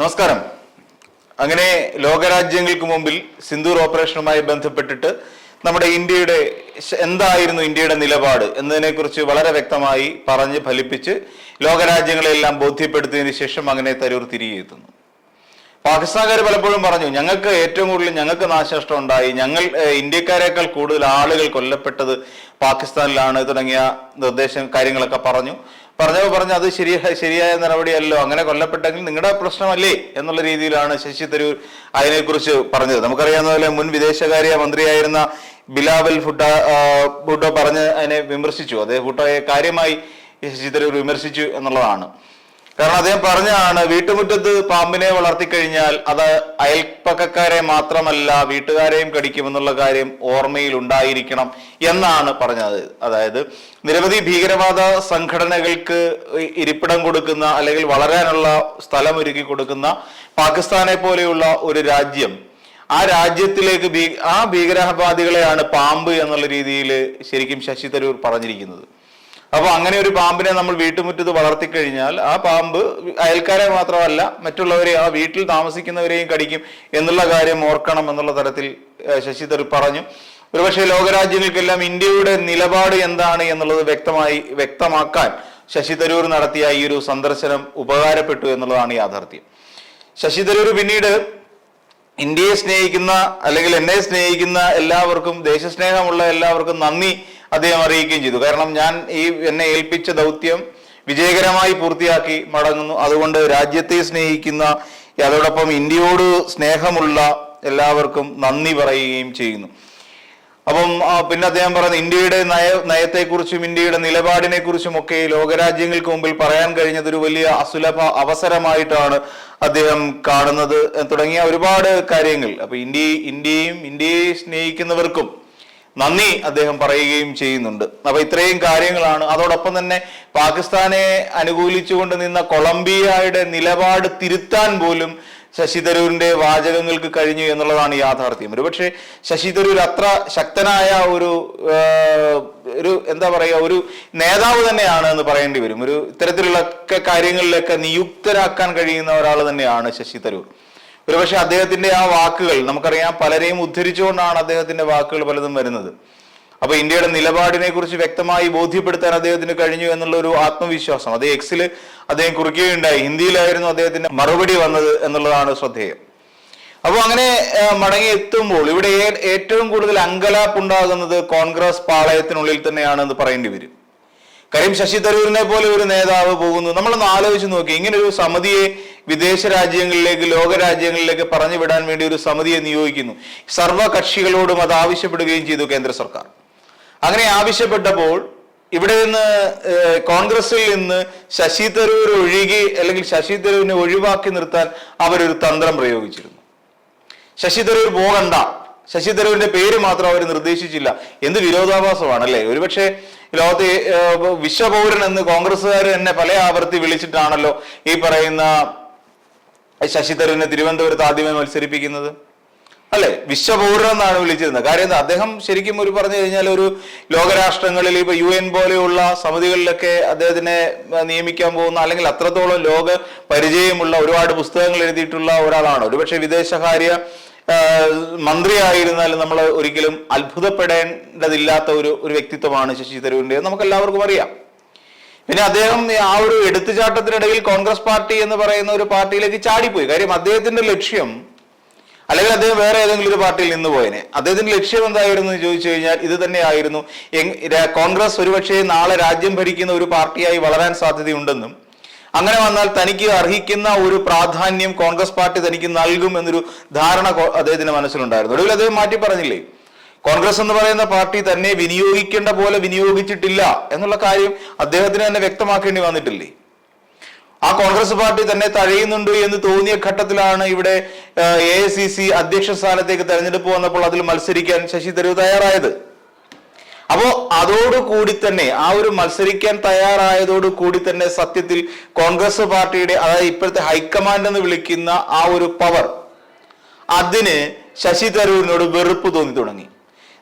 നമസ്കാരം. അങ്ങനെ ലോകരാജ്യങ്ങൾക്ക് മുമ്പിൽ സിന്ദൂർ ഓപ്പറേഷനുമായി ബന്ധപ്പെട്ടിട്ട് നമ്മുടെ ഇന്ത്യയുടെ എന്തായിരുന്നു ഇന്ത്യയുടെ നിലപാട് എന്നതിനെക്കുറിച്ച് വളരെ വ്യക്തമായി പറഞ്ഞ് ഫലിപ്പിച്ച് ലോകരാജ്യങ്ങളെല്ലാം ബോധ്യപ്പെടുത്തിയതിന് ശേഷം അങ്ങനെ തരൂർ തിരികെ എത്തുന്നു. പാകിസ്ഥാൻകാർ പലപ്പോഴും പറഞ്ഞു ഞങ്ങൾക്ക് ഏറ്റവും കൂടുതൽ ഞങ്ങൾക്ക് നാശനഷ്ടം ഉണ്ടായി. ഞങ്ങൾ ഇന്ത്യക്കാരേക്കാൾ കൂടുതൽ ആളുകൾ കൊല്ലപ്പെട്ടത് പാകിസ്ഥാനിലാണ് തുടങ്ങിയ നിർദ്ദേശം കാര്യങ്ങളൊക്കെ പറഞ്ഞു. പറഞ്ഞപ്പോൾ പറഞ്ഞ അത് ശരിയായ ശരിയായ നടപടിയല്ലോ അങ്ങനെ കൊല്ലപ്പെട്ടെങ്കിൽ നിങ്ങളുടെ പ്രശ്നമല്ലേ എന്നുള്ള രീതിയിലാണ് ശശി തരൂർ അതിനെക്കുറിച്ച് പറഞ്ഞത്. നമുക്കറിയാവുന്ന പോലെ മുൻ വിദേശകാര്യ മന്ത്രിയായിരുന്ന ബിലാവൽ ഫുട്ട ഫുട്ടോ പറഞ്ഞ് അതിനെ വിമർശിച്ചു. അതേ ഫുട്ടോയെ കാര്യമായി ശശി തരൂർ വിമർശിച്ചു എന്നുള്ളതാണ്. കാരണം അദ്ദേഹം പറഞ്ഞാണ് വീട്ടുമുറ്റത്ത് പാമ്പിനെ വളർത്തിക്കഴിഞ്ഞാൽ അത് അയൽപ്പക്കക്കാരെ മാത്രമല്ല വീട്ടുകാരെയും കടിക്കുമെന്നുള്ള കാര്യം ഓർമ്മയിൽ ഉണ്ടായിരിക്കണം എന്നാണ് പറഞ്ഞത്. അതായത് നിരവധി ഭീകരവാദ സംഘടനകൾക്ക് ഇരിപ്പിടം കൊടുക്കുന്ന അല്ലെങ്കിൽ വളരാനുള്ള സ്ഥലം ഒരുക്കി കൊടുക്കുന്ന പാകിസ്ഥാനെ പോലെയുള്ള ഒരു രാജ്യം ആ രാജ്യത്തിലേക്ക് ആ ഭീകരവാദികളെയാണ് പാമ്പ് എന്നുള്ള രീതിയിൽ ശരിക്കും ശശി തരൂർ പറഞ്ഞിരിക്കുന്നത്. അപ്പൊ അങ്ങനെ ഒരു പാമ്പിനെ നമ്മൾ വീട്ടുമുറ്റത്ത് വളർത്തിക്കഴിഞ്ഞാൽ ആ പാമ്പ് അയൽക്കാരെ മാത്രമല്ല മറ്റുള്ളവരെ ആ വീട്ടിൽ താമസിക്കുന്നവരെയും കടിക്കും എന്നുള്ള കാര്യം ഓർക്കണം എന്നുള്ള തരത്തിൽ ശശി തരൂർ പറഞ്ഞു. ഒരുപക്ഷെ ലോകരാജ്യങ്ങൾക്കെല്ലാം ഇന്ത്യയുടെ നിലപാട് എന്താണ് എന്നുള്ളത് വ്യക്തമായി വ്യക്തമാക്കാൻ ശശി തരൂർ നടത്തിയ ഈ ഒരു സന്ദർശനം ഉപകാരപ്പെട്ടു എന്നുള്ളതാണ് യാഥാർത്ഥ്യം. ശശി തരൂർ പിന്നീട് ഇന്ത്യയെ സ്നേഹിക്കുന്ന അല്ലെങ്കിൽ എന്നെ സ്നേഹിക്കുന്ന എല്ലാവർക്കും ദേശസ്നേഹമുള്ള എല്ലാവർക്കും നന്ദി അദ്ദേഹം അറിയിക്കുകയും ചെയ്തു. കാരണം ഞാൻ ഈ എന്നെ ഏൽപ്പിച്ച ദൗത്യം വിജയകരമായി പൂർത്തിയാക്കി മടങ്ങുന്നു. അതുകൊണ്ട് രാജ്യത്തെ സ്നേഹിക്കുന്ന അതോടൊപ്പം ഇന്ത്യയോട് സ്നേഹമുള്ള എല്ലാവർക്കും നന്ദി പറയുകയും ചെയ്യുന്നു. അപ്പം പിന്നെ അദ്ദേഹം പറയുന്നത് ഇന്ത്യയുടെ നയ നയത്തെക്കുറിച്ചും ഇന്ത്യയുടെ നിലപാടിനെ കുറിച്ചും ഒക്കെ ലോകരാജ്യങ്ങൾക്ക് മുമ്പിൽ പറയാൻ കഴിഞ്ഞത് ഒരു വലിയ അസുലഭ അവസരമായിട്ടാണ് അദ്ദേഹം കാണുന്നത്. തുടങ്ങിയ ഒരുപാട് കാര്യങ്ങൾ. അപ്പൊ ഇന്ത്യ ഇന്ത്യയും ഇന്ത്യയെ സ്നേഹിക്കുന്നവർക്കും നന്ദി അദ്ദേഹം പറയുകയും ചെയ്യുന്നുണ്ട്. അപ്പൊ ഇത്രയും കാര്യങ്ങളാണ്. അതോടൊപ്പം തന്നെ പാകിസ്ഥാനെ അനുകൂലിച്ചുകൊണ്ട് നിന്ന കൊളംബിയയുടെ നിലപാട് തിരുത്താൻ പോലും ശശി തരൂരിന്റെ വാചകങ്ങൾക്ക് കഴിഞ്ഞു എന്നുള്ളതാണ് യാഥാർത്ഥ്യം. ഒരുപക്ഷെ ശശി തരൂർ അത്ര ശക്തനായ ഒരു ഒരു എന്താ പറയുക ഒരു നേതാവ് തന്നെയാണ് എന്ന് പറയേണ്ടി വരും. ഒരു ഇത്തരത്തിലുള്ള കാര്യങ്ങളിലൊക്കെ നിയുക്തരാക്കാൻ കഴിയുന്ന ഒരാൾ തന്നെയാണ് ശശി തരൂർ. ഒരുപക്ഷെ അദ്ദേഹത്തിന്റെ ആ വാക്കുകൾ നമുക്കറിയാം പലരെയും ഉദ്ധരിച്ചുകൊണ്ടാണ് അദ്ദേഹത്തിന്റെ വാക്കുകൾ പലതും വരുന്നത്. അപ്പൊ ഇന്ത്യയുടെ നിലപാടിനെ കുറിച്ച് വ്യക്തമായി ബോധ്യപ്പെടുത്താൻ അദ്ദേഹത്തിന് കഴിഞ്ഞു എന്നുള്ള ഒരു ആത്മവിശ്വാസം. അതേ എക്സിൽ അദ്ദേഹം കുറിക്കുകയുണ്ടായി. ഹിന്ദിയിലായിരുന്നു അദ്ദേഹത്തിന്റെ മറുപടി വന്നത് എന്നുള്ളതാണ് ശ്രദ്ധേയം. അപ്പോൾ അങ്ങനെ മടങ്ങി എത്തുമ്പോൾ ഇവിടെ ഏറ്റവും കൂടുതൽ അങ്കലാപ്പ് ഉണ്ടാകുന്നത് കോൺഗ്രസ് പാളയത്തിനുള്ളിൽ തന്നെയാണെന്ന് പറയേണ്ടി വരും. കരീം ശശി തരൂരിനെ പോലെ ഒരു നേതാവ് പോകുന്നു. നമ്മളൊന്ന് ആലോചിച്ച് നോക്കി. ഇങ്ങനെ ഒരു സമിതിയെ വിദേശ രാജ്യങ്ങളിലേക്ക് ലോക രാജ്യങ്ങളിലേക്ക് പറഞ്ഞു വിടാൻ വേണ്ടി ഒരു സമിതിയെ നിയോഗിക്കുന്നു. സർവകക്ഷികളോടും അത് ആവശ്യപ്പെടുകയും ചെയ്തു കേന്ദ്ര സർക്കാർ. അങ്ങനെ ആവശ്യപ്പെട്ടപ്പോൾ ഇവിടെ നിന്ന് കോൺഗ്രസിൽ നിന്ന് ശശി തരൂർ ഒഴുകി അല്ലെങ്കിൽ ശശി തരൂരിനെ ഒഴിവാക്കി നിർത്താൻ അവരൊരു തന്ത്രം പ്രയോഗിച്ചിരുന്നു. ശശി തരൂർ പോകണ്ട. ശശി തരൂരിന്റെ പേര് മാത്രം അവർ നിർദ്ദേശിച്ചില്ല. എന്ത് വിരോധാഭാസമാണ് അല്ലേ? ഒരുപക്ഷെ ലോകത്തെ വിശ്വപൗരൻ എന്ന് കോൺഗ്രസ്സുകാർ തന്നെ പല ആവർത്തി വിളിച്ചിട്ടാണല്ലോ ഈ പറയുന്ന ശശി തരൂരിനെ തിരുവനന്തപുരത്ത് ആദ്യമേ മത്സരിപ്പിക്കുന്നത്? അല്ലെ? വിശ്വപൗരൻ എന്നാണ് വിളിച്ചിരുന്നത്. കാര്യം എന്താ? അദ്ദേഹം ശരിക്കും ഒരു പറഞ്ഞു കഴിഞ്ഞാൽ ഒരു ലോകരാഷ്ട്രങ്ങളിൽ ഇപ്പൊ യു എൻ പോലെയുള്ള സമിതികളിലൊക്കെ അദ്ദേഹത്തിനെ നിയമിക്കാൻ പോകുന്ന അല്ലെങ്കിൽ അത്രത്തോളം ലോക പരിചയമുള്ള ഒരുപാട് പുസ്തകങ്ങൾ എഴുതിയിട്ടുള്ള ഒരാളാണ്. ഒരുപക്ഷെ വിദേശകാര്യ മന്ത്രി മന്ത്രിയായിരുന്നാലും നമ്മൾ ഒരിക്കലും അത്ഭുതപ്പെടേണ്ടതില്ലാത്ത ഒരു ഒരു വ്യക്തിത്വമാണ് ശശി തരൂരിന്റെ നമുക്ക് എല്ലാവർക്കും അറിയാം. പിന്നെ അദ്ദേഹം ആ ഒരു എടുത്തുചാട്ടത്തിനിടയിൽ കോൺഗ്രസ് പാർട്ടി എന്ന് പറയുന്ന ഒരു പാർട്ടിയിലേക്ക് ചാടിപ്പോയി. കാര്യം അദ്ദേഹത്തിന്റെ ലക്ഷ്യം അല്ലെങ്കിൽ അദ്ദേഹം വേറെ ഏതെങ്കിലും ഒരു പാർട്ടിയിൽ നിന്ന് പോയനെ. അദ്ദേഹത്തിന്റെ ലക്ഷ്യം എന്തായിരുന്നു എന്ന് ചോദിച്ചു കഴിഞ്ഞാൽ ഇത് തന്നെയായിരുന്നു. കോൺഗ്രസ് ഒരുപക്ഷെ നാളെ രാജ്യം ഭരിക്കുന്ന ഒരു പാർട്ടിയായി വളരാൻ സാധ്യതയുണ്ടെന്നും അങ്ങനെ വന്നാൽ തനിക്ക് അർഹിക്കുന്ന ഒരു പ്രാധാന്യം കോൺഗ്രസ് പാർട്ടി തനിക്ക് നൽകും എന്നൊരു ധാരണ അദ്ദേഹത്തിന്റെ മനസ്സിലുണ്ടായിരുന്നു. ഒടുവിൽ അദ്ദേഹം മാറ്റി പറഞ്ഞില്ലേ? കോൺഗ്രസ് എന്ന് പറയുന്ന പാർട്ടി തന്നെ വിനിയോഗിക്കേണ്ട പോലെ വിനിയോഗിച്ചിട്ടില്ല എന്നുള്ള കാര്യം അദ്ദേഹത്തിന് തന്നെ വ്യക്തമാക്കേണ്ടി വന്നിട്ടില്ലേ? ആ കോൺഗ്രസ് പാർട്ടി തന്നെ തഴയുന്നുണ്ട് എന്ന് തോന്നിയ ഘട്ടത്തിലാണ് ഇവിടെ എ ഐ സി സി അധ്യക്ഷ സ്ഥാനത്തേക്ക് തെരഞ്ഞെടുപ്പ് വന്നപ്പോൾ അതിൽ മത്സരിക്കാൻ ശശി തരൂർ തയ്യാറായത്. അപ്പോ അതോടുകൂടി തന്നെ ആ ഒരു മത്സരിക്കാൻ തയ്യാറായതോട് കൂടി തന്നെ സത്യത്തിൽ കോൺഗ്രസ് പാർട്ടിയുടെ അതായത് ഇപ്പോഴത്തെ ഹൈക്കമാൻഡ് എന്ന് വിളിക്കുന്ന ആ ഒരു പവർ അതിന് ശശി തരൂരിനോട് വെറുപ്പ് തോന്നി തുടങ്ങി.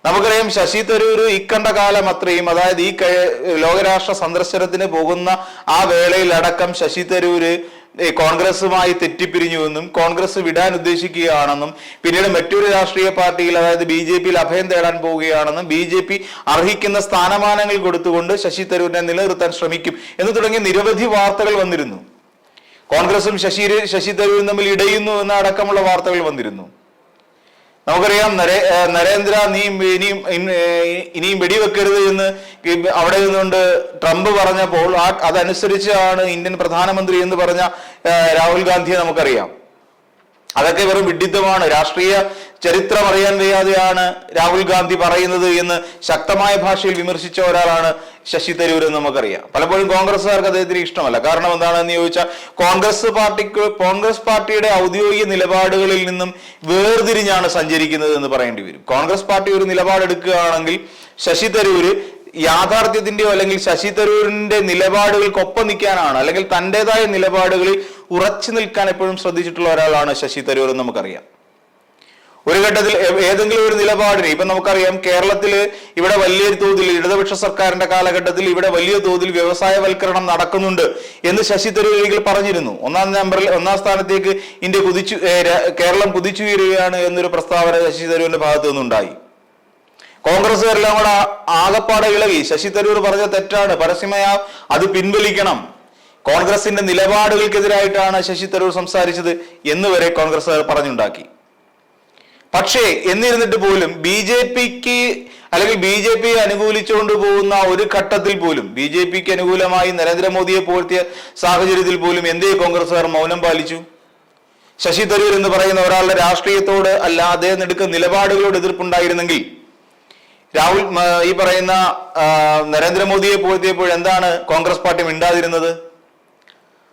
നമുക്കറിയാം ശശി തരൂർ ഇക്കണ്ട കാലം അത്രയും അതായത് ഈ ലോകരാഷ്ട്ര സന്ദർശനത്തിന് പോകുന്ന ആ വേളയിൽ അടക്കം ശശി തരൂര് കോൺഗ്രസുമായി കോൺഗ്രസുമായി തെറ്റിപ്പിരിഞ്ഞുവെന്നും കോൺഗ്രസ് വിടാൻ ഉദ്ദേശിക്കുകയാണെന്നും പിന്നീട് മറ്റൊരു രാഷ്ട്രീയ പാർട്ടിയിൽ അതായത് ബി ജെ പിയിൽ അഭയം തേടാൻ പോവുകയാണെന്നും ബി ജെ പി അർഹിക്കുന്ന സ്ഥാനമാനങ്ങൾ കൊടുത്തുകൊണ്ട് ശശി തരൂരിനെ നിലനിർത്താൻ ശ്രമിക്കും എന്ന് തുടങ്ങിയ നിരവധി വാർത്തകൾ വന്നിരുന്നു. കോൺഗ്രസും ശശി ശശി തരൂരും തമ്മിൽ ഇടയുന്നു എന്ന അടക്കമുള്ള വാർത്തകൾ വന്നിരുന്നു. നമുക്കറിയാം നരേ നരേന്ദ്ര നീ ഇനിയും ഇനിയും വെടിവെക്കരുത് എന്ന് അവിടെ നിന്നുകൊണ്ട് ട്രംപ് പറഞ്ഞപ്പോൾ ആ അതനുസരിച്ചാണ് ഇന്ത്യൻ പ്രധാനമന്ത്രി എന്ന് പറഞ്ഞ രാഹുൽ ഗാന്ധിയെ നമുക്കറിയാം. അതൊക്കെ വെറും വിഡിത്തമാണ് രാഷ്ട്രീയ ചരിത്രം അറിയാൻ വയ്യാതെയാണ് രാഹുൽ ഗാന്ധി പറയുന്നത് എന്ന് ശക്തമായ ഭാഷയിൽ വിമർശിച്ച ഒരാളാണ് ശശി തരൂർ എന്ന് നമുക്കറിയാം. പലപ്പോഴും കോൺഗ്രസ്സുകാർക്ക് അദ്ദേഹത്തിന് ഇഷ്ടമല്ല. കാരണം എന്താണെന്ന് ചോദിച്ചാൽ കോൺഗ്രസ് പാർട്ടിക്ക് കോൺഗ്രസ് പാർട്ടിയുടെ ഔദ്യോഗിക നിലപാടുകളിൽ നിന്നും വേർതിരിഞ്ഞാണ് സഞ്ചരിക്കുന്നത് എന്ന് പറയേണ്ടി വരും. കോൺഗ്രസ് പാർട്ടി ഒരു നിലപാടെടുക്കുകയാണെങ്കിൽ ശശി തരൂര് യാഥാർത്ഥ്യത്തിന്റെയോ അല്ലെങ്കിൽ ശശി തരൂരിന്റെ നിലപാടുകൾക്കൊപ്പം നിൽക്കാനാണ് അല്ലെങ്കിൽ തന്റെതായ നിലപാടുകളിൽ ഉറച്ചു നിൽക്കാൻ എപ്പോഴും ശ്രദ്ധിച്ചിട്ടുള്ള ഒരാളാണ് ശശി തരൂർ എന്ന് നമുക്കറിയാം. ഒരു ഘട്ടത്തിൽ ഏതെങ്കിലും ഒരു നിലപാടിന് ഇപ്പൊ നമുക്കറിയാം കേരളത്തിൽ ഇവിടെ വലിയ തോതിൽ ഇടതുപക്ഷ സർക്കാരിന്റെ കാലഘട്ടത്തിൽ ഇവിടെ വലിയ തോതിൽ വ്യവസായവൽക്കരണം നടക്കുന്നുണ്ട് എന്ന് ശശി തരൂർ പറഞ്ഞിരുന്നു. ഒന്നാം നമ്പറിൽ ഒന്നാം സ്ഥാനത്തേക്ക് ഇന്ത്യ കുതിച്ചു കേരളം കുതിച്ചു കേരളം കുതിച്ചുയരുകയാണ് എന്നൊരു പ്രസ്താവന ശശി തരൂരിന്റെ ഭാഗത്തു നിന്നുണ്ടായി. കോൺഗ്രസ്സുകാരെല്ലാം കൂടെ ആകപ്പാടെ ഇളകി. ശശി തരൂർ പറഞ്ഞ തെറ്റാണ്. പരസ്യമായ അത് പിൻവലിക്കണം. കോൺഗ്രസിന്റെ നിലപാടുകൾക്കെതിരായിട്ടാണ് ശശി തരൂർ സംസാരിച്ചത് എന്ന് വരെ കോൺഗ്രസ്സുകാർ പറഞ്ഞുണ്ടാക്കി. പക്ഷേ എന്നിരുന്നിട്ട് പോലും ബി ജെ പിക്ക് അല്ലെങ്കിൽ ബി ജെ പി അനുകൂലിച്ചുകൊണ്ട് പോകുന്ന ഒരു ഘട്ടത്തിൽ പോലും ബി ജെ പിക്ക് അനുകൂലമായി നരേന്ദ്രമോദിയെ പോർത്തിയ സാഹചര്യത്തിൽ പോലും എന്തേ കോൺഗ്രസ്സുകാർ മൗനം പാലിച്ചു? ശശി തരൂർ എന്ന് പറയുന്ന ഒരാളുടെ രാഷ്ട്രീയത്തോട് അല്ല അദ്ദേഹം എടുക്കുന്ന നിലപാടുകളോട് എതിർപ്പുണ്ടായിരുന്നെങ്കിൽ രാഹുൽ ഈ പറയുന്ന നരേന്ദ്രമോദിയെ പോലത്തിയപ്പോൾ എന്താണ് കോൺഗ്രസ് പാർട്ടി മിണ്ടാതിരുന്നത്?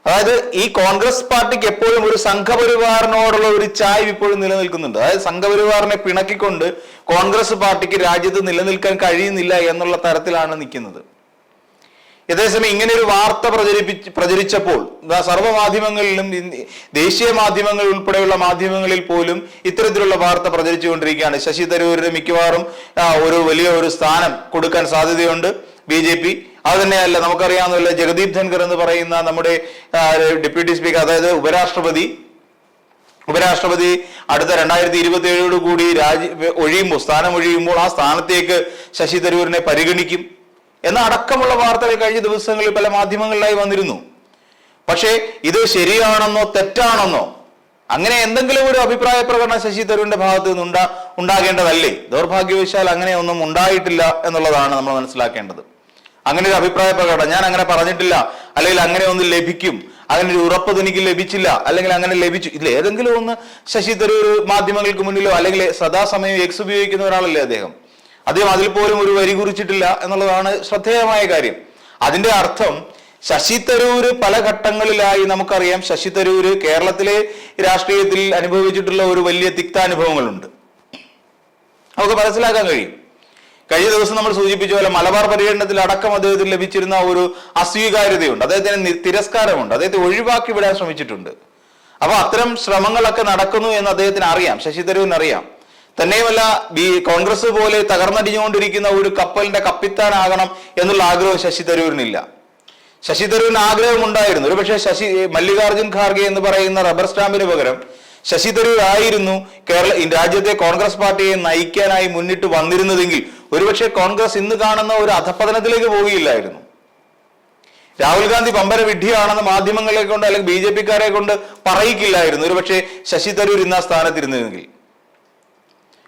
അതായത് ഈ കോൺഗ്രസ് പാർട്ടിക്ക് എപ്പോഴും ഒരു സംഘപരിവാറിനോടുള്ള ഒരു ചായ്വ് ഇപ്പോഴും നിലനിൽക്കുന്നുണ്ട്. അതായത് സംഘപരിവാറിനെ പിണക്കിക്കൊണ്ട് കോൺഗ്രസ് പാർട്ടിക്ക് രാജ്യത്ത് നിലനിൽക്കാൻ കഴിയുന്നില്ല എന്നുള്ള തരത്തിലാണ് നിൽക്കുന്നത്. അതേസമയം ഇങ്ങനെ ഒരു വാർത്ത പ്രചരിപ്പിച്ച് പ്രചരിച്ചപ്പോൾ സർവമാധ്യമങ്ങളിലും ദേശീയ മാധ്യമങ്ങൾ ഉൾപ്പെടെയുള്ള മാധ്യമങ്ങളിൽ പോലും ഇത്തരത്തിലുള്ള വാർത്ത പ്രചരിച്ചുകൊണ്ടിരിക്കുകയാണ്. ശശി തരൂരിന് മിക്കവാറും ഒരു വലിയ ഒരു സ്ഥാനം കൊടുക്കാൻ സാധ്യതയുണ്ട്. ബി അത് തന്നെയല്ല നമുക്കറിയാവുന്ന ജഗദീപ് ധൻഖർ എന്ന് പറയുന്ന നമ്മുടെ ഡെപ്യൂട്ടി സ്പീക്കർ അതായത് ഉപരാഷ്ട്രപതി. ഉപരാഷ്ട്രപതി അടുത്ത രണ്ടായിരത്തി ഇരുപത്തി ഏഴോട് കൂടി രാജി ഒഴിയുമ്പോൾ സ്ഥാനം ഒഴിയുമ്പോൾ ആ സ്ഥാനത്തേക്ക് ശശി തരൂരിനെ പരിഗണിക്കും. എന്ന അടക്കമുള്ള വാർത്തകൾ കഴിഞ്ഞ ദിവസങ്ങളിൽ പല മാധ്യമങ്ങളിലായി വന്നിരുന്നു. പക്ഷേ ഇത് ശരിയാണെന്നോ തെറ്റാണെന്നോ അങ്ങനെ എന്തെങ്കിലും ഒരു അഭിപ്രായ പ്രകടനം ശശി തരൂരിന്റെ ഭാഗത്ത് നിന്ന് ഉണ്ടാ ഉണ്ടാകേണ്ടതല്ലേ? ദൗർഭാഗ്യവശാൽ അങ്ങനെ ഒന്നും ഉണ്ടായിട്ടില്ല എന്നുള്ളതാണ് നമ്മൾ മനസ്സിലാക്കേണ്ടത്. അങ്ങനെ ഒരു അഭിപ്രായ പ്രകടനം. ഞാൻ അങ്ങനെ പറഞ്ഞിട്ടില്ല. അല്ലെങ്കിൽ അങ്ങനെ ഒന്ന് ലഭിക്കും. അങ്ങനെ ഒരു ഉറപ്പ് എനിക്ക് ലഭിച്ചില്ല. അല്ലെങ്കിൽ അങ്ങനെ ലഭിച്ചു. ഇതിൽ ഏതെങ്കിലും ഒന്ന് ശശി തരൂർ മാധ്യമങ്ങൾക്ക് മുന്നിലോ അല്ലെങ്കിൽ സദാസമയം എക്സ് ഉപയോഗിക്കുന്ന ഒരാളല്ലേ അദ്ദേഹം? അദ്ദേഹം അതിൽ പോലും ഒരു വരി കുറിച്ചിട്ടില്ല എന്നുള്ളതാണ് ശ്രദ്ധേയമായ കാര്യം. അതിന്റെ അർത്ഥം ശശി തരൂര് പല ഘട്ടങ്ങളിലായി നമുക്കറിയാം ശശി തരൂര് കേരളത്തിലെ രാഷ്ട്രീയത്തിൽ അനുഭവിച്ചിട്ടുള്ള ഒരു വലിയ തിക്താനുഭവങ്ങളുണ്ട്. നമുക്ക് മനസ്സിലാക്കാൻ കഴിയും. കഴിഞ്ഞ ദിവസം നമ്മൾ സൂചിപ്പിച്ച പോലെ മലബാർ പര്യടനത്തിൽ അടക്കം അദ്ദേഹത്തിന് ലഭിച്ചിരുന്ന ഒരു അസ്വീകാര്യതയുണ്ട്. അദ്ദേഹത്തിന് തിരസ്കാരമുണ്ട്. അദ്ദേഹത്തെ ഒഴിവാക്കി വിടാൻ ശ്രമിച്ചിട്ടുണ്ട്. അപ്പൊ അത്തരം ശ്രമങ്ങളൊക്കെ നടക്കുന്നു എന്ന് അദ്ദേഹത്തിന് അറിയാം. ശശി തരൂരിന് അറിയാം. തന്നെയുമല്ല ബി കോൺഗ്രസ് പോലെ തകർന്നടിഞ്ഞുകൊണ്ടിരിക്കുന്ന ഒരു കപ്പലിന്റെ കപ്പിത്താനാകണം എന്നുള്ള ആഗ്രഹം ശശി തരൂരിനില്ല. ശശി തരൂരിന് ആഗ്രഹമുണ്ടായിരുന്നു ഒരു പക്ഷേ ശശി മല്ലികാർജുൻ ഖാർഗെ എന്ന് പറയുന്ന റബ്ബർ സ്റ്റാമ്പിന് പകരം ശശി തരൂർ ആയിരുന്നു കേരള രാജ്യത്തെ കോൺഗ്രസ് പാർട്ടിയെ നയിക്കാനായി മുന്നിട്ട് വന്നിരുന്നതെങ്കിൽ ഒരുപക്ഷെ കോൺഗ്രസ് ഇന്ന് കാണുന്ന ഒരു അധപതനത്തിലേക്ക് പോവുകയില്ലായിരുന്നു. രാഹുൽ ഗാന്ധി പമ്പര വിഡ്ഢിയാണെന്ന് മാധ്യമങ്ങളെ കൊണ്ട് അല്ലെങ്കിൽ ബി ജെ പിക്കാരെ കൊണ്ട് പറയിക്കില്ലായിരുന്നു. ഒരുപക്ഷെ ശശി തരൂർ ഇന്ന് ആ സ്ഥാനത്തിരുന്നെങ്കിൽ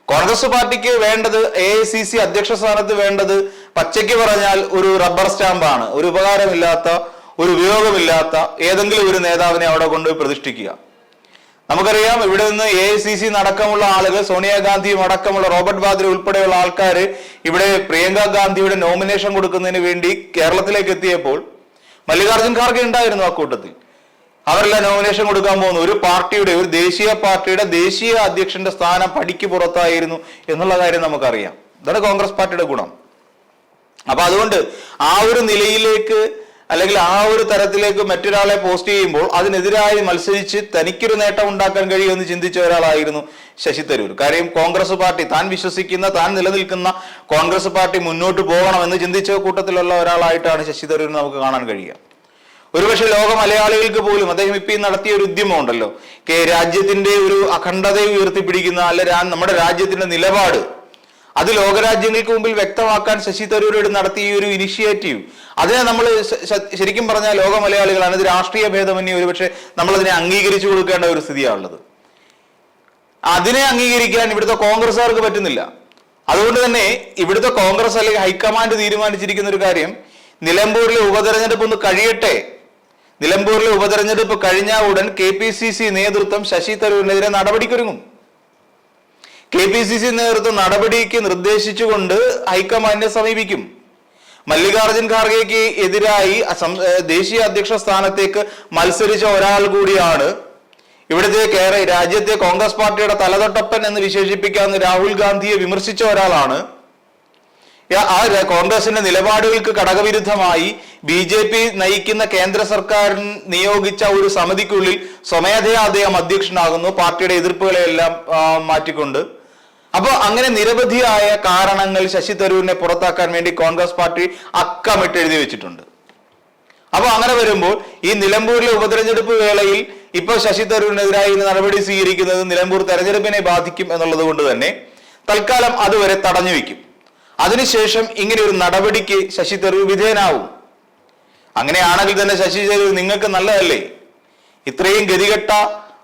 കോൺഗ്രസ് പാർട്ടിക്ക് വേണ്ടത് എ ഐ സി സി അധ്യക്ഷ സ്ഥാനത്ത് വേണ്ടത് പച്ചയ്ക്ക് പറഞ്ഞാൽ ഒരു റബ്ബർ സ്റ്റാമ്പാണ്. ഒരു ഉപകാരമില്ലാത്ത ഒരു ഉപയോഗമില്ലാത്ത ഏതെങ്കിലും ഒരു നേതാവിനെ അവിടെ കൊണ്ടുപോയി പ്രതിഷ്ഠിക്കുക. നമുക്കറിയാം ഇവിടെ നിന്ന് എ ഐ സി സി അടക്കമുള്ള ആളുകൾ സോണിയാഗാന്ധിയും അടക്കമുള്ള റോബർട്ട് വാദ്ര ഉൾപ്പെടെയുള്ള ആൾക്കാർ ഇവിടെ പ്രിയങ്ക ഗാന്ധിയുടെ നോമിനേഷൻ കൊടുക്കുന്നതിന് വേണ്ടി കേരളത്തിലേക്ക് എത്തിയപ്പോൾ മല്ലികാർജുൻ ഖാർഗെ ഉണ്ടായിരുന്നു ആ കൂട്ടത്തിൽ. അവരെല്ലാം നോമിനേഷൻ കൊടുക്കാൻ പോകുന്നു. ഒരു പാർട്ടിയുടെ ഒരു ദേശീയ പാർട്ടിയുടെ ദേശീയ അധ്യക്ഷന്റെ സ്ഥാനം പടിക്ക് പുറത്തായിരുന്നു എന്നുള്ള കാര്യം നമുക്കറിയാം. ഇതാണ് കോൺഗ്രസ് പാർട്ടിയുടെ ഗുണം. അപ്പൊ അതുകൊണ്ട് ആ ഒരു നിലയിലേക്ക് അല്ലെങ്കിൽ ആ ഒരു തരത്തിലേക്ക് മറ്റൊരാളെ പോസ്റ്റ് ചെയ്യുമ്പോൾ അതിനെതിരായി മത്സരിച്ച് തനിക്കൊരു നേട്ടം ഉണ്ടാക്കാൻ കഴിയുമെന്ന് ചിന്തിച്ച ഒരാളായിരുന്നു ശശി തരൂർ. കാര്യം കോൺഗ്രസ് പാർട്ടി താൻ വിശ്വസിക്കുന്ന താൻ നിലനിൽക്കുന്ന കോൺഗ്രസ് പാർട്ടി മുന്നോട്ട് പോകണം എന്ന് ചിന്തിച്ച കൂട്ടത്തിലുള്ള ഒരാളായിട്ടാണ് ശശി തരൂർ നമുക്ക് കാണാൻ കഴിയുക. ഒരുപക്ഷെ ലോക മലയാളികൾക്ക് പോലും അദ്ദേഹം ഇപ്പൊ ഈ നടത്തിയ ഒരു ഉദ്യമം ഉണ്ടല്ലോ. കെ രാജ്യത്തിന്റെ ഒരു അഖണ്ഡതയെ ഉയർത്തിപ്പിടിക്കുന്ന അല്ല നമ്മുടെ രാജ്യത്തിന്റെ നിലപാട് അത് ലോകരാജ്യങ്ങൾക്ക് മുമ്പിൽ വ്യക്തമാക്കാൻ ശശി തരൂരോട് നടത്തിയ ഈ ഒരു ഇനിഷ്യേറ്റീവ്. അതിനെ നമ്മൾ ശരിക്കും പറഞ്ഞാൽ ലോക മലയാളികളാണ് ഇത് രാഷ്ട്രീയ ഭേദമന്യേ ഒരുപക്ഷെ നമ്മൾ അതിനെ അംഗീകരിച്ചു കൊടുക്കേണ്ട ഒരു സ്ഥിതിയാണുള്ളത് അതിനെ അംഗീകരിക്കാൻ ഇവിടുത്തെ കോൺഗ്രസ്സുകാർക്ക് പറ്റുന്നില്ല. അതുകൊണ്ട് തന്നെ ഇവിടുത്തെ കോൺഗ്രസ് അല്ലെങ്കിൽ ഹൈക്കമാൻഡ് തീരുമാനിച്ചിരിക്കുന്ന ഒരു കാര്യം നിലമ്പൂരിലെ ഉപതെരഞ്ഞെടുപ്പ് ഒന്ന് കഴിയട്ടെ. നിലമ്പൂരിലെ ഉപതെരഞ്ഞെടുപ്പ് കഴിഞ്ഞ ഉടൻ കെ നേതൃത്വം ശശി തരൂരിനെതിരെ നടപടിക്കൊരുങ്ങും. കെ പി സി സി നേതൃത്വം നടപടിക്ക് നിർദ്ദേശിച്ചുകൊണ്ട് ഹൈക്കമാൻഡിനെ സമീപിക്കും. മല്ലികാർജുൻ ഖാർഗെക്ക് എതിരായി ദേശീയ അധ്യക്ഷ സ്ഥാനത്തേക്ക് മത്സരിച്ച ഒരാൾ കൂടിയാണ് ഇവിടുത്തെ കേരള രാജ്യത്തെ കോൺഗ്രസ് പാർട്ടിയുടെ തലതൊട്ടപ്പൻ എന്ന് വിശേഷിപ്പിക്കാവുന്ന രാഹുൽ ഗാന്ധിയെ വിമർശിച്ച ഒരാളാണ്. ആ കോൺഗ്രസിന്റെ നിലപാടുകൾക്ക് ഘടകവിരുദ്ധമായി ബി ജെ പി നയിക്കുന്ന കേന്ദ്ര സർക്കാർ നിയോഗിച്ച ഒരു സമിതിക്കുള്ളിൽ സ്വമേധയാ അദ്ദേഹം അധ്യക്ഷനാകുന്നു. പാർട്ടിയുടെ എതിർപ്പുകളെ എല്ലാം മാറ്റിക്കൊണ്ട്. അപ്പോൾ അങ്ങനെ നിരവധിയായ കാരണങ്ങൾ ശശി തരൂരിനെ പുറത്താക്കാൻ വേണ്ടി കോൺഗ്രസ് പാർട്ടി അക്കമിട്ട് എഴുതി വെച്ചിട്ടുണ്ട്. അപ്പോൾ അങ്ങനെ വരുമ്പോൾ ഈ നിലമ്പൂരിലെ ഉപതെരഞ്ഞെടുപ്പ് വേളയിൽ ഇപ്പൊ ശശി തരൂരിനെതിരായി നടപടി സ്വീകരിക്കുന്നത് നിലമ്പൂർ തെരഞ്ഞെടുപ്പിനെ ബാധിക്കും എന്നുള്ളത് കൊണ്ട് തന്നെ തൽക്കാലം അതുവരെ തടഞ്ഞു വെക്കും. അതിനുശേഷം ഇങ്ങനെ ഒരു നടപടിക്ക് ശശി തരൂർ വിധേയനാവും. അങ്ങനെയാണെങ്കിൽ തന്നെ ശശി തരൂർ നിങ്ങൾക്ക് നല്ലതല്ലേ? ഇത്രയും ഗതികെട്ട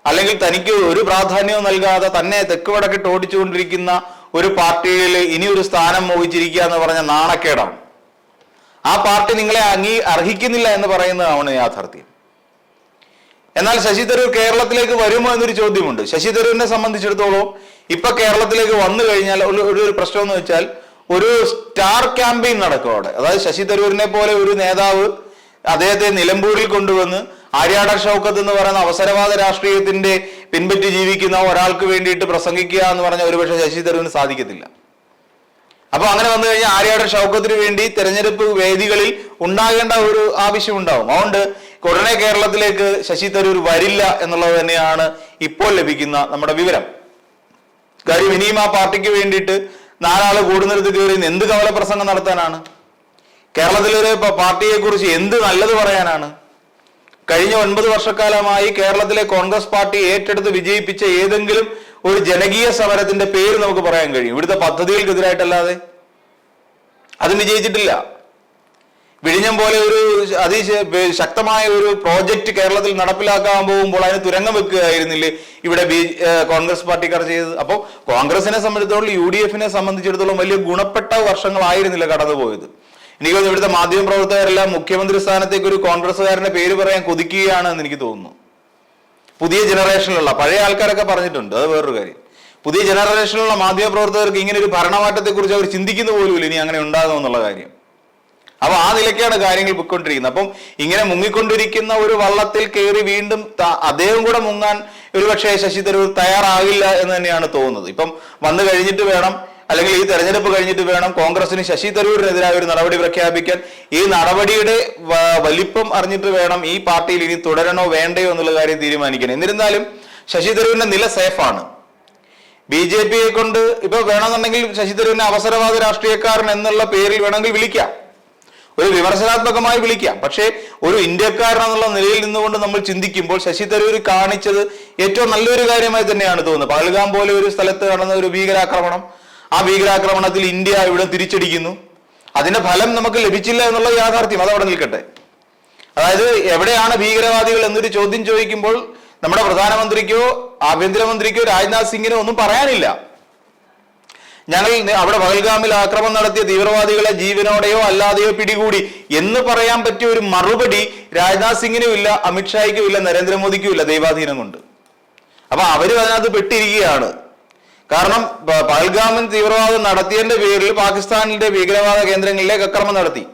അല്ലെങ്കിൽ തനിക്ക് ഒരു പ്രാധാന്യവും നൽകാതെ തന്നെ തെക്ക് വടക്കിട്ട് ഓടിച്ചുകൊണ്ടിരിക്കുന്ന ഒരു പാർട്ടിയിൽ ഇനി ഒരു സ്ഥാനം മോഹിച്ചിരിക്കുക എന്ന് പറഞ്ഞ നാണക്കേടാണ്. ആ പാർട്ടി നിങ്ങളെ അംഗീ അർഹിക്കുന്നില്ല എന്ന് പറയുന്നതാണ് യാഥാർത്ഥ്യം. എന്നാൽ ശശി തരൂർ കേരളത്തിലേക്ക് വരുമോ എന്നൊരു ചോദ്യമുണ്ട്. ശശി തരൂരിനെ സംബന്ധിച്ചിടത്തോളം ഇപ്പൊ കേരളത്തിലേക്ക് വന്നു കഴിഞ്ഞാൽ ഒരു ഒരു പ്രശ്നം എന്ന് വെച്ചാൽ ഒരു സ്റ്റാർ ക്യാമ്പയിൻ നടക്കും അവിടെ. അതായത് ശശി തരൂരിനെ പോലെ ഒരു നേതാവ് അദ്ദേഹത്തെ നിലമ്പൂരിൽ കൊണ്ടുവന്ന് ആര്യാട ഷൗക്കത്ത് എന്ന് പറയുന്ന അവസരവാദ രാഷ്ട്രീയത്തിന്റെ പിൻപറ്റി ജീവിക്കുന്ന ഒരാൾക്ക് വേണ്ടിയിട്ട് പ്രസംഗിക്കുക എന്ന് പറഞ്ഞാൽ ഒരുപക്ഷെ ശശി തരൂരിന് സാധിക്കത്തില്ല. അപ്പൊ അങ്ങനെ വന്നു കഴിഞ്ഞാൽ ആര്യാടൻ ഷൗക്കത്തിന് വേണ്ടി തെരഞ്ഞെടുപ്പ് വേദികളിൽ ഉണ്ടാകേണ്ട ഒരു ആവശ്യം ഉണ്ടാവും അതുകൊണ്ട് ഉടനെ കേരളത്തിലേക്ക് ശശി തരൂർ വരില്ല എന്നുള്ളത് തന്നെയാണ് ഇപ്പോൾ ലഭിക്കുന്ന നമ്മുടെ വിവരം. കാര്യം ഇനിയും ആ പാർട്ടിക്ക് വേണ്ടിയിട്ട് നാലാൾ കൂടുന്നിടത്ത് കയറി എന്ത് കവല പ്രസംഗം നടത്താനാണ്? കേരളത്തിലൊരു പ- പാർട്ടിയെ കുറിച്ച് എന്ത് നല്ലത് പറയാനാണ്? കഴിഞ്ഞ ഒൻപത് വർഷക്കാലമായി കേരളത്തിലെ കോൺഗ്രസ് പാർട്ടി ഏറ്റെടുത്ത് വിജയിപ്പിച്ച ഏതെങ്കിലും ഒരു ജനകീയ സമരത്തിന്റെ പേര് നമുക്ക് പറയാൻ കഴിയും. ഇവിടുത്തെ പദ്ധതികൾക്കെതിരായിട്ടല്ലാതെ. അതും വിജയിച്ചിട്ടില്ല. വിഴിഞ്ഞം പോലെ ഒരു അതി ശക്തമായ ഒരു പ്രോജക്റ്റ് കേരളത്തിൽ നടപ്പിലാക്കാൻ പോകുമ്പോൾ അതിന് തുരങ്കം വെക്കുകയായിരുന്നില്ലേ ഇവിടെ ബി കോൺഗ്രസ് പാർട്ടിക്കാർ ചെയ്തത്? അപ്പോൾ കോൺഗ്രസിനെ സംബന്ധിച്ചിടത്തോളം യു ഡി എഫിനെ സംബന്ധിച്ചിടത്തോളം വലിയ ഗുണപ്പെട്ട വർഷങ്ങളായിരുന്നില്ല കടന്നുപോയത്. എനിക്ക് ഇവിടുത്തെ മാധ്യമ പ്രവർത്തകരെല്ലാം മുഖ്യമന്ത്രി സ്ഥാനത്തേക്ക് ഒരു കോൺഗ്രസ്സുകാരന്റെ പേര് പറയാൻ കൊതിക്കുകയാണ് എന്ന് എനിക്ക് തോന്നുന്നു. പുതിയ ജനറേഷനിലുള്ള പഴയ ആൾക്കാരൊക്കെ പറഞ്ഞിട്ടുണ്ട് അത് വേറൊരു കാര്യം. പുതിയ ജനറേഷനിലുള്ള മാധ്യമ പ്രവർത്തകർക്ക് ഇങ്ങനെ ഒരു ഭരണമാറ്റത്തെക്കുറിച്ച് അവർ ചിന്തിക്കുന്ന പോലുമില്ല ഇനി അങ്ങനെ ഉണ്ടാകും എന്നുള്ള കാര്യം. അപ്പൊ ആ നിലയ്ക്കാണ് കാര്യങ്ങൾ പൊയ്ക്കൊണ്ടിരിക്കുന്നത്. അപ്പം ഇങ്ങനെ മുങ്ങിക്കൊണ്ടിരിക്കുന്ന ഒരു വള്ളത്തിൽ കയറി വീണ്ടും അദ്ദേഹം കൂടെ മുങ്ങാൻ ഒരുപക്ഷെ ശശി തരൂർ തയ്യാറാകില്ല എന്ന് തന്നെയാണ് തോന്നുന്നത്. ഇപ്പം വന്നു കഴിഞ്ഞിട്ട് വേണം അല്ലെങ്കിൽ ഈ തെരഞ്ഞെടുപ്പ് കഴിഞ്ഞിട്ട് വേണം കോൺഗ്രസിന് ശശി തരൂരിനെതിരായ ഒരു നടപടി പ്രഖ്യാപിക്കാൻ. ഈ നടപടിയുടെ വലിപ്പം അറിഞ്ഞിട്ട് വേണം ഈ പാർട്ടിയിൽ ഇനി തുടരണോ വേണ്ടയോ എന്നുള്ള കാര്യം തീരുമാനിക്കണം എന്നിരുന്നാലും ശശി തരൂരിന്റെ നില സേഫാണ്. ബി ജെ പിയെ കൊണ്ട് ഇപ്പൊ വേണമെന്നുണ്ടെങ്കിൽ ശശി തരൂരിനെ അവസരവാദ രാഷ്ട്രീയക്കാരൻ എന്നുള്ള പേരിൽ വേണമെങ്കിൽ വിളിക്കാം. ഒരു വിമർശനാത്മകമായി വിളിക്കാം. പക്ഷേ ഒരു ഇന്ത്യക്കാരൻ എന്നുള്ള നിലയിൽ നിന്നുകൊണ്ട് നമ്മൾ ചിന്തിക്കുമ്പോൾ ശശി തരൂർ കാണിച്ചത് ഏറ്റവും നല്ലൊരു കാര്യമായി തന്നെയാണ് തോന്നുന്നത്. പഹൽഗാം പോലെ ഒരു സ്ഥലത്ത് നടന്ന ഒരു ഭീകരാക്രമണം ആ ഭീകരാക്രമണത്തിൽ ഇന്ത്യ ഇവിടെ തിരിച്ചടിക്കുന്നു. അതിന്റെ ഫലം നമുക്ക് ലഭിച്ചില്ല എന്നുള്ള യാഥാർത്ഥ്യം അതവിടെ നിൽക്കട്ടെ. അതായത് എവിടെയാണ് ഭീകരവാദികൾ എന്നൊരു ചോദ്യം ചോദിക്കുമ്പോൾ നമ്മുടെ പ്രധാനമന്ത്രിക്കോ ആഭ്യന്തരമന്ത്രിക്കോ രാജ്നാഥ് സിംഗിനോ ഒന്നും പറയാനില്ല. ഞങ്ങൾ അവിടെ പഹൽഗാമിൽ ആക്രമണം നടത്തിയ തീവ്രവാദികളെ ജീവനോടെയോ അല്ലാതെയോ പിടികൂടി എന്ന് പറയാൻ പറ്റിയ ഒരു മറുപടി രാജ്നാഥ് സിംഗിനും ഇല്ല അമിത്ഷായ്ക്കും ഇല്ല നരേന്ദ്രമോദിക്കും ഇല്ല ദൈവാധീനം കൊണ്ട്. അപ്പൊ അവരും അതിനകത്ത് പെട്ടിരിക്കുകയാണ്. കാരണം പഹൽഗാമൻ തീവ്രവാദം നടത്തിയതിന്റെ പേരിൽ പാകിസ്ഥാനിന്റെ ഭീകരവാദ കേന്ദ്രങ്ങളിലേക്ക് അക്രമം നടത്തി.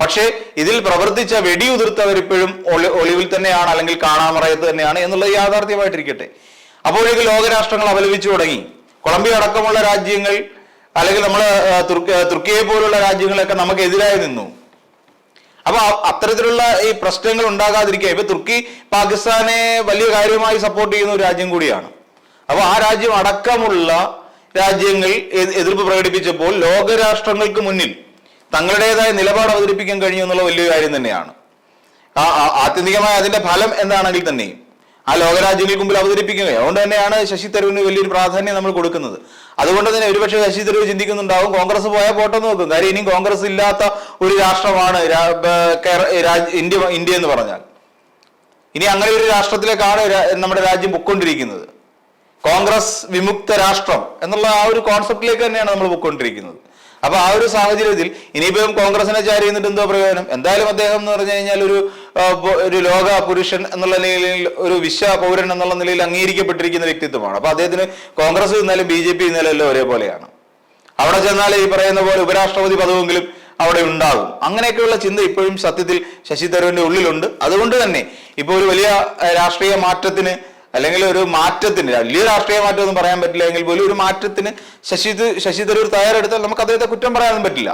പക്ഷേ ഇതിൽ പ്രവർത്തിച്ച വെടിയുതിർത്തവരിപ്പോഴും ഒളി ഒളിവിൽ തന്നെയാണ് അല്ലെങ്കിൽ കാണാമറയത്ത് തന്നെയാണ് എന്നുള്ളത് യാഥാർത്ഥ്യമായിട്ടിരിക്കട്ടെ. അപ്പോഴേക്ക് ലോകരാഷ്ട്രങ്ങൾ അപലപിച്ചു തുടങ്ങി. കൊളംബിയ അടക്കമുള്ള രാജ്യങ്ങൾ അല്ലെങ്കിൽ നമ്മൾ തുർക്കിയെ പോലുള്ള രാജ്യങ്ങളൊക്കെ നമുക്കെതിരായി നിന്നു. അപ്പൊ അത്തരത്തിലുള്ള ഈ പ്രശ്നങ്ങൾ ഉണ്ടാകാതിരിക്കുക ഇപ്പൊ തുർക്കി പാകിസ്ഥാനെ വലിയ കാര്യമായി സപ്പോർട്ട് ചെയ്യുന്ന ഒരു രാജ്യം കൂടിയാണ്. അപ്പൊ ആ രാജ്യം അടക്കമുള്ള രാജ്യങ്ങൾ എതിർപ്പ് പ്രകടിപ്പിച്ചപ്പോൾ ലോകരാഷ്ട്രങ്ങൾക്ക് മുന്നിൽ തങ്ങളുടേതായ നിലപാട് അവതരിപ്പിക്കാൻ കഴിഞ്ഞു എന്നുള്ള വലിയ കാര്യം തന്നെയാണ്. ആ ആത്യന്തികമായ അതിന്റെ ഫലം എന്താണെങ്കിൽ തന്നെയും ആ ലോകരാജ്യങ്ങൾക്ക് മുമ്പിൽ അവതരിപ്പിക്കുക അതുകൊണ്ട് തന്നെയാണ് ശശി തരൂരിന് വലിയൊരു പ്രാധാന്യം നമ്മൾ കൊടുക്കുന്നത്. അതുകൊണ്ട് തന്നെ ഒരുപക്ഷെ ശശി തരൂർ ചിന്തിക്കുന്നുണ്ടാവും കോൺഗ്രസ് പോയാൽ പോട്ടെന്ന് നോക്കും കാര്യം ഇനിയും കോൺഗ്രസ് ഇല്ലാത്ത ഒരു രാഷ്ട്രമാണ് ഇന്ത്യ ഇന്ത്യ എന്ന് പറഞ്ഞാൽ. ഇനി അങ്ങനെ ഒരു രാഷ്ട്രത്തിലേക്കാണ് നമ്മുടെ രാജ്യം പൊക്കൊണ്ടിരിക്കുന്നത് കോൺഗ്രസ് വിമുക്ത രാഷ്ട്രം എന്നുള്ള ആ ഒരു കോൺസെപ്റ്റിലേക്ക് തന്നെയാണ് നമ്മൾ പോയിക്കൊണ്ടിരിക്കുന്നത്. അപ്പൊ ആ ഒരു സാഹചര്യത്തിൽ ഇനിയിപ്പം കോൺഗ്രസിനെ ചാരി ചെയ്യുന്നിട്ട് എന്തോ പ്രയോജനം? എന്തായാലും അദ്ദേഹം എന്ന് പറഞ്ഞു കഴിഞ്ഞാൽ ഒരു ഒരു ലോക പുരുഷൻ എന്നുള്ള നിലയിൽ ഒരു വിശ്വ പൗരൻ എന്നുള്ള നിലയിൽ അംഗീകരിക്കപ്പെട്ടിരിക്കുന്ന വ്യക്തിത്വമാണ്. അപ്പൊ അദ്ദേഹത്തിന് കോൺഗ്രസ് ഇന്നാലും ബി ജെ പി ഇന്നാലും ഒരേപോലെയാണ്. അവിടെ ചെന്നാൽ ഈ പറയുന്ന പോലെ ഉപരാഷ്ട്രപതി പദവെങ്കിലും അവിടെ ഉണ്ടാകും. അങ്ങനെയൊക്കെയുള്ള ചിന്ത ഇപ്പോഴും സത്യത്തിൽ ശശി തരൂരിന്റെ ഉള്ളിലുണ്ട്. അതുകൊണ്ട് തന്നെ ഇപ്പോൾ ഒരു വലിയ രാഷ്ട്രീയ മാറ്റത്തിന് അല്ലെങ്കിൽ ഒരു മാറ്റത്തിന് വലിയ രാഷ്ട്രീയ മാറ്റം ഒന്നും പറയാൻ പറ്റില്ല. എങ്കിൽ പോലും ഒരു മാറ്റത്തിന് ശശി ശശി തരൂർ തയ്യാറെടുത്താൽ നമുക്ക് അദ്ദേഹത്തെ കുറ്റം പറയാനൊന്നും പറ്റില്ല.